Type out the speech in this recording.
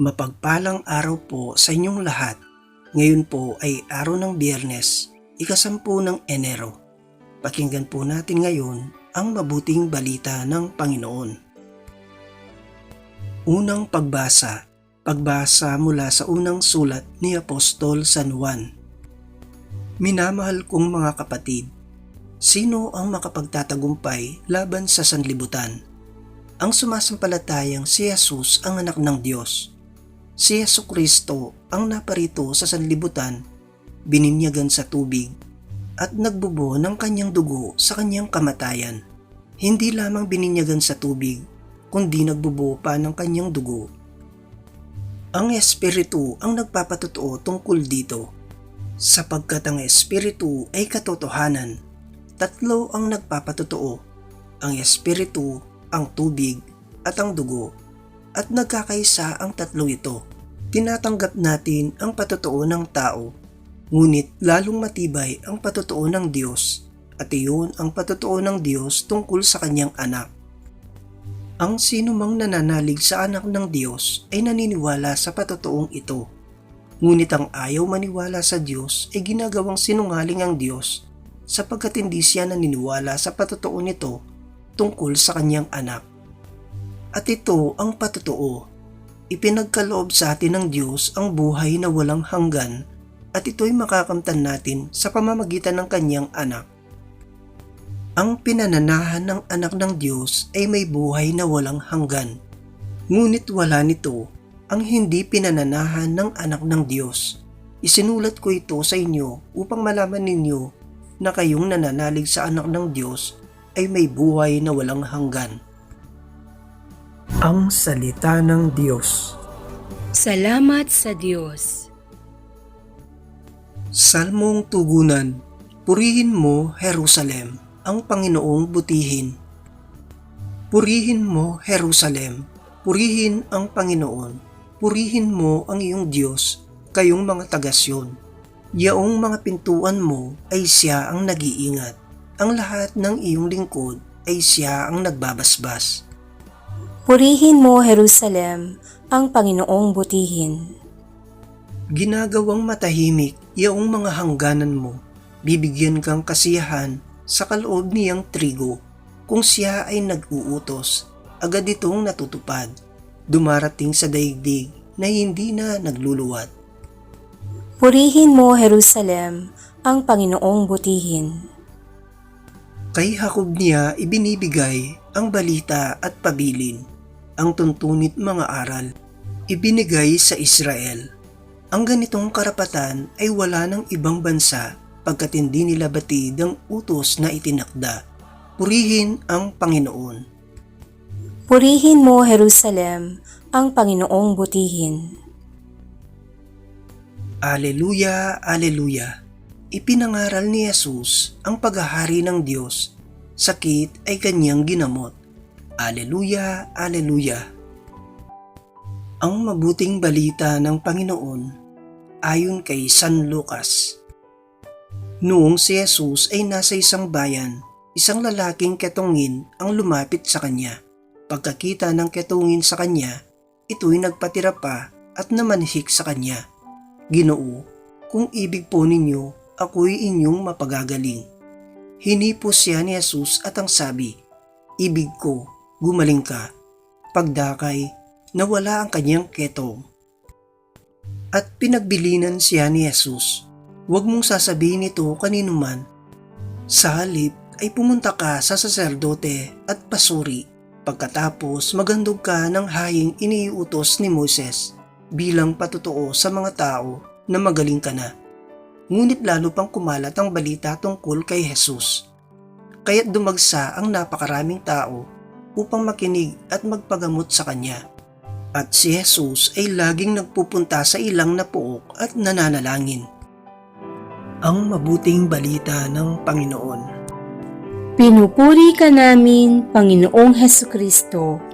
Mapagpalang araw po sa inyong lahat. Ngayon po ay araw ng biyernes, ikasampu ng Enero. Pakinggan po natin ngayon ang mabuting balita ng Panginoon. Unang pagbasa, pagbasa mula sa unang sulat ni Apostol San Juan. Minamahal kong mga kapatid, sino ang makapagtatagumpay laban sa sanlibutan? Ang sumasampalatayang si Jesus ang anak ng Diyos. Si Yesu Kristo ang naparito sa sanlibutan, bininyagan sa tubig, at nagbubo ng kanyang dugo sa kanyang kamatayan. Hindi lamang bininyagan sa tubig, kundi nagbubo pa ng kanyang dugo. Ang Espiritu ang nagpapatotoo tungkol dito, sapagkat ang Espiritu ay katotohanan. Tatlo ang nagpapatotoo, ang Espiritu, ang tubig, at ang dugo, at nagkakaisa ang tatlo ito. Tinatanggap natin ang patotoo ng tao, ngunit lalong matibay ang patotoo ng Diyos, at iyon ang patotoo ng Diyos tungkol sa kanyang anak. Ang sino mang nananalig sa anak ng Diyos ay naniniwala sa patotoong ito. Ngunit ang ayaw maniwala sa Diyos ay ginagawang sinungaling ang Diyos sapagkat hindi siya naniniwala sa patotoo nito tungkol sa kanyang anak. At ito ang patotoo. Ipinagkaloob sa atin ng Diyos ang buhay na walang hanggan at ito'y makakamtan natin sa pamamagitan ng kanyang anak. Ang pinananahan ng anak ng Diyos ay may buhay na walang hanggan. Ngunit wala nito ang hindi pinananahan ng anak ng Diyos. Isinulat ko ito sa inyo upang malaman ninyo na kayong nananalig sa anak ng Diyos ay may buhay na walang hanggan. Ang Salita ng Diyos Salamat sa Diyos. Salmong Tugunan Purihin mo, Jerusalem, ang Panginoong butihin. Purihin mo, Jerusalem, purihin ang Panginoon. Purihin mo ang iyong Diyos, kayong mga tagasyon. Yaong mga pintuan mo ay siya ang nag-iingat. Ang lahat ng iyong lingkod ay siya ang nagbabasbas. Purihin mo, Jerusalem, ang Panginoong butihin. Ginagawang matahimik yaong mga hangganan mo. Bibigyan kang kasiyahan sa kaloob niyang trigo. Kung siya ay nag-uutos, agad itong natutupad. Dumarating sa daigdig na hindi na nagluluwat. Purihin mo, Jerusalem, ang Panginoong butihin. Kay Hakob niya ibinibigay ang balita at pabilin, ang tuntunit mga aral, ibinigay sa Israel. Ang ganitong karapatan ay wala ng ibang bansa pagkat hindi nila batid ang utos na itinakda. Purihin ang Panginoon. Purihin mo, Jerusalem, ang Panginoong butihin. Aleluya, Aleluya. Ipinangaral ni Jesus ang paghahari ng Diyos. Sakit ay kanyang ginamot. Aleluya, Aleluya. Ang mabuting balita ng Panginoon ayon kay San Lucas. Noong si Jesus ay nasa isang bayan, isang lalaking ketongin ang lumapit sa kanya. Pagkakita ng ketongin sa kanya, ito'y nagpatira pa at namanhik sa kanya. Ginoo, kung ibig po ninyo, ako'y inyong mapagagaling. Hinipo siya ni Jesus at ang sabi, Ibig ko, gumaling ka. Pagdakay, nawala ang kanyang ketong. At pinagbilinan siya ni Jesus, Huwag mong sasabihin ito kanino man. Sa halip ay pumunta ka sa saserdote at pasuri. Pagkatapos magandog ka ng haying iniutos ni Moses bilang patotoo sa mga tao na magaling ka na. Ngunit lalo pang kumalat ang balita tungkol kay Jesus. Kaya't dumagsa ang napakaraming tao upang makinig at magpagamot sa kanya. At si Jesus ay laging nagpupunta sa ilang na puok at nananalangin. Ang mabuting balita ng Panginoon. Pinupuri ka namin, Panginoong Heso Kristo.